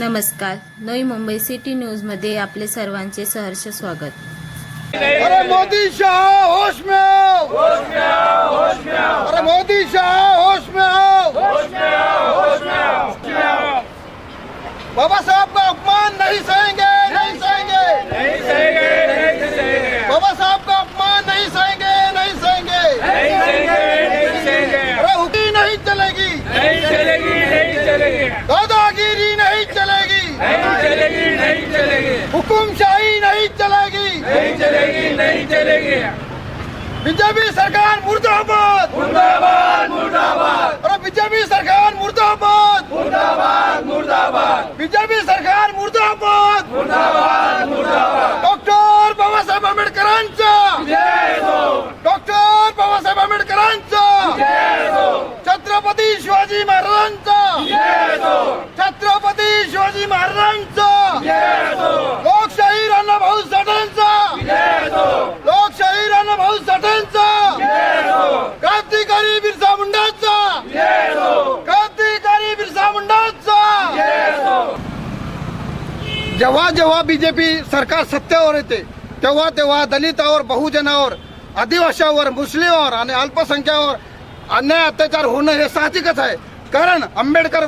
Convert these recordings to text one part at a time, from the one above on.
नमस्कार. नवी मुंबई सिटी न्यूजमध्ये आपले सर्वांचे सहर्ष स्वागत. अरे मोदी शाह होश में आओ. अरे मोदी शाह होश में आओ. बाबा साहब का अपमान नहीं सहेंगे नहीं सहेंगे. नहीं सहेंगे हुकुमशाही नहीं चलेगी। नहीं चलेगी नहीं चलेगी। बीजेपी सरकार मुर्दाबाद। मुर्दाबाद मुर्दाबाद। और बीजेपी सरकार मुर्दाबाद। मुर्दाबाद मुर्दाबाद। बीजेपी सरकार मुर्दाबाद। मुर्दाबाद मुर्दाबाद। डॉक्टर बाबासाहेब आंबेडकरांचा। जय हो डॉक्टर बाबासाहेब आंबेडकरांचा। जय हो छत्रपती शिवाजी महाराजांचा। हो छत्रपती शिवाजी महाराजांचा। जय हो लोकशाही भाऊ साठेंचा जय हो लोकशाही भाऊ साठेंचा क्रांतिकारी बिरसा मुंडाचा. क्रांतिकारी बिरसा मुंडाचा. जेव्हा जेव्हा बीजेपी सरकार सत्तेवर येते तेव्हा तेव्हा दलितावर बहुजनावर आदिवासीवर मुस्लिमावर आणि अल्पसंख्यावर अन्याय अत्याचार होणं हे साहजिकच आहे. कारण आंबेडकर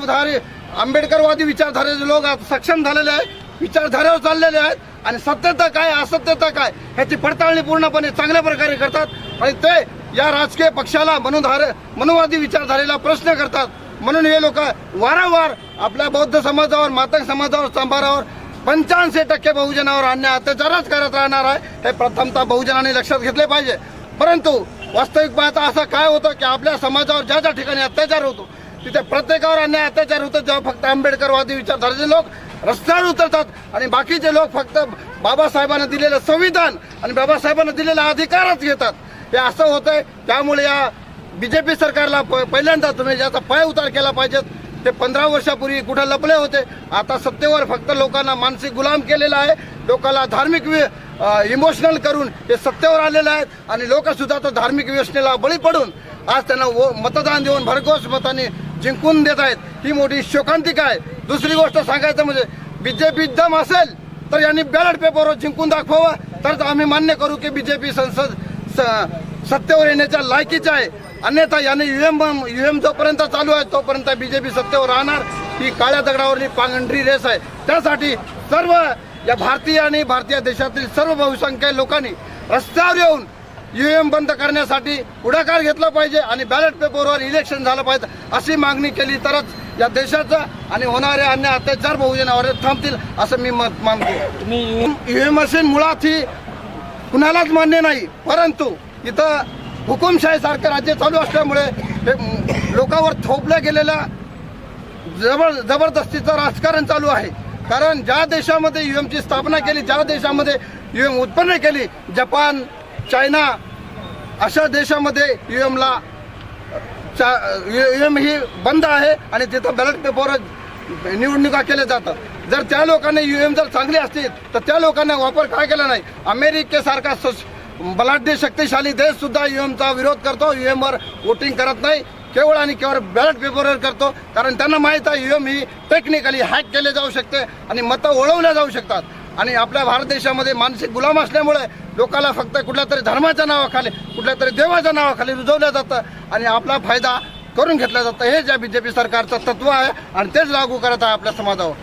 आंबेडकरवादी विचारधारेचे लोक आता सक्षम झालेले आहेत विचारधारेवर चाललेले आहेत आणि सत्यता काय असत्यता काय ह्याची पडताळणी पूर्णपणे चांगल्या प्रकारे करतात आणि ते या राजकीय पक्षाला मनुधारे मनुवादी विचारधारेला प्रश्न करतात. म्हणून हे लोक वारंवार आपल्या बौद्ध समाजावर मातक समाजावर सांभारावर पंच्याऐंशी टक्के बहुजनावर अन्याय अत्याचारच करत राहणार आहे हे प्रथमतः बहुजनाने लक्षात घेतले पाहिजे. परंतु वास्तविक पाहता असं काय होतं की आपल्या समाजावर ज्या ज्या ठिकाणी अत्याचार होतो तिथे प्रत्येकावर अन्याय अत्याचार होतो जेव्हा फक्त आंबेडकरवादी विचारधारेचे लोक रस्त्यावर उतरतात. आणि बाकीचे लोक फक्त बाबासाहेबांना दिलेलं संविधान आणि बाबासाहेबांना दिलेला अधिकारच घेतात. हे असं होतंय. त्यामुळे या बीजेपी सरकारला प- पहिल्यांदा तुम्ही ज्याचा पाय उतार केला पाहिजेत ते पंधरा वर्षापूर्वी कुठं लपले होते आता सत्तेवर फक्त लोकांना मानसिक गुलाम केलेला आहे. लोकांना धार्मिक इमोशनल करून ते सत्तेवर आलेले आहेत आणि लोकसुद्धा तो धार्मिक व्यसनेला बळी पडून आज त्यांना मतदान देऊन भरघोस मताने जिंकून देत आहेत. ही मोठी शोकांतिका आहे. दुसरी गोष्ट सांगायचं म्हणजे बीजेपी दम असेल तर यांनी बॅलेट पेपरवर जिंकून दाखवावं. तरच आम्ही मान्य करू की बीजेपी संसद स- सत्तेवर येण्याच्या लायकीचे आहे. अन्यथा याने युएम युएम जोपर्यंत चालू आहे तोपर्यंत बीजेपी सत्तेवर राहणार. ही काळ्या दगडावरली पांढरी रेस आहे. त्यासाठी सर्व या भारतीय आणि भारतीय देशातील सर्व बहुसंख्य लोकांनी रस्त्यावर येऊन युएम बंद करण्यासाठी पुढाकार घेतला पाहिजे आणि बॅलेट पेपरवर इलेक्शन झालं पाहिजे अशी मागणी केली तरच या देशाचा आणि होणारे अन्य अत्याचार बहुजनावर थांबतील असं मी मत मानतो. ईव्हीएम मशीन मुळात ही कुणालाच मान्य नाही परंतु इथं हुकुमशाही सारखं राज्य चालू असल्यामुळे हे लोकांवर थोपलं गेलेल्या जबर जबरदस्तीचं राजकारण चालू आहे. कारण ज्या देशामध्ये युएमची स्थापना केली ज्या देशामध्ये युएम उत्पन्न केली जपान चायना अशा देशामध्ये युएमला एम ही बंद आहे आणि तिथं बॅलेट पेपरवर निवडणुका केल्या जातात. जर त्या लोकांनी यू एम जर चांगली असतील तर त्या लोकांना वापर काय केला नाही? अमेरिकेसारखा बलाढ्य शक्तिशाली देश सुद्धा युएमचा विरोध करतो युएम वर वोटिंग करत नाही केवळ आणि केवळ बॅलेट पेपरवर करतो कारण त्यांना माहीत आहे युएम ही टेक्निकली हॅक केले जाऊ शकते आणि मतं वळवल्या जाऊ शकतात. आणि आपल्या भारत देशामध्ये मानसिक गुलाम असल्यामुळे लोकांना फक्त कुठल्या तरी धर्माच्या नावाखाली कुठल्या तरी देवाच्या नावाखाली रुजवलं जातं आणि आपला फायदा करून घेतला जातं. हे ज्या बीजेपी सरकारचं तत्व आहे आणि तेच लागू करत आहे आपल्या समाजावर.